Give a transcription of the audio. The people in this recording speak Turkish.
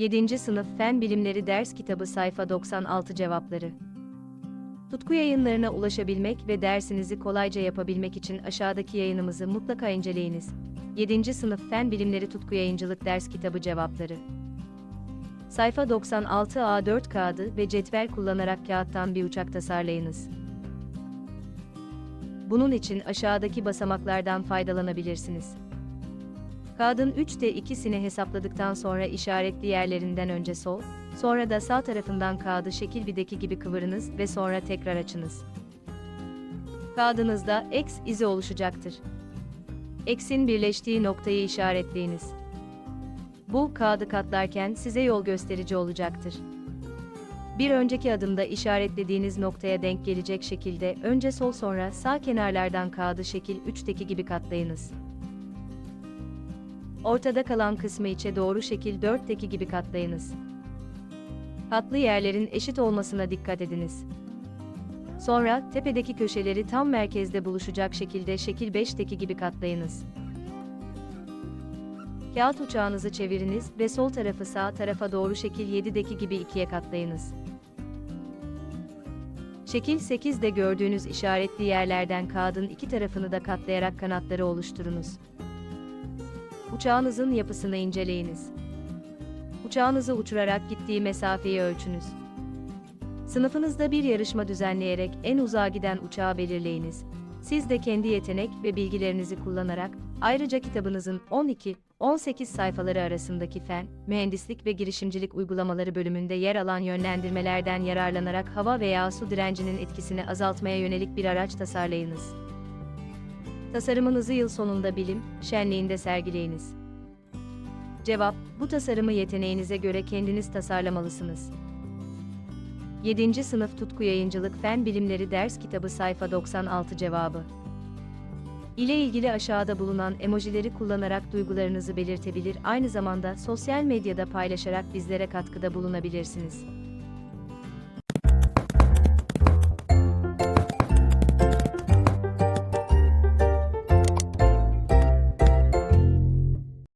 7. Sınıf Fen Bilimleri Ders Kitabı Sayfa 96 Cevapları Tutku yayınlarına ulaşabilmek ve dersinizi kolayca yapabilmek için aşağıdaki yayınımızı mutlaka inceleyiniz. 7. Sınıf Fen Bilimleri Tutku Yayıncılık Ders Kitabı Cevapları Sayfa 96 A4 kağıdı ve cetvel kullanarak kağıttan bir uçak tasarlayınız. Bunun için aşağıdaki basamaklardan faydalanabilirsiniz. Kağıdın 3'te 2'sini hesapladıktan sonra işaretli yerlerinden önce sol, sonra da sağ tarafından kağıdı şekil bideki gibi kıvırınız ve sonra tekrar açınız. Kağıdınızda X izi oluşacaktır. X'in birleştiği noktayı işaretleyiniz. Bu, kağıdı katlarken size yol gösterici olacaktır. Bir önceki adımda işaretlediğiniz noktaya denk gelecek şekilde önce sol sonra sağ kenarlardan kağıdı şekil 3'teki gibi katlayınız. Ortada kalan kısmı içe doğru şekil 4'teki gibi katlayınız. Katlı yerlerin eşit olmasına dikkat ediniz. Sonra tepedeki köşeleri tam merkezde buluşacak şekilde şekil 5'teki gibi katlayınız. Kağıt uçağınızı çeviriniz ve sol tarafı sağ tarafa doğru şekil 7'deki gibi ikiye katlayınız. Şekil 8'de gördüğünüz işaretli yerlerden kağıdın iki tarafını da katlayarak kanatları oluşturunuz. Uçağınızın yapısını inceleyiniz. Uçağınızı uçurarak gittiği mesafeyi ölçünüz. Sınıfınızda bir yarışma düzenleyerek en uzağa giden uçağı belirleyiniz. Siz de kendi yetenek ve bilgilerinizi kullanarak ayrıca kitabınızın 12-18 sayfaları arasındaki fen, mühendislik ve girişimcilik uygulamaları bölümünde yer alan yönlendirmelerden yararlanarak hava veya su direncinin etkisini azaltmaya yönelik bir araç tasarlayınız. Tasarımınızı yıl sonunda bilim şenliğinde sergileyiniz. Cevap: Bu tasarımı yeteneğinize göre kendiniz tasarlamalısınız. 7. Sınıf Tutku Yayıncılık Fen Bilimleri Ders Kitabı Sayfa 96 Cevabı ile ilgili aşağıda bulunan emojileri kullanarak duygularınızı belirtebilir, aynı zamanda sosyal medyada paylaşarak bizlere katkıda bulunabilirsiniz.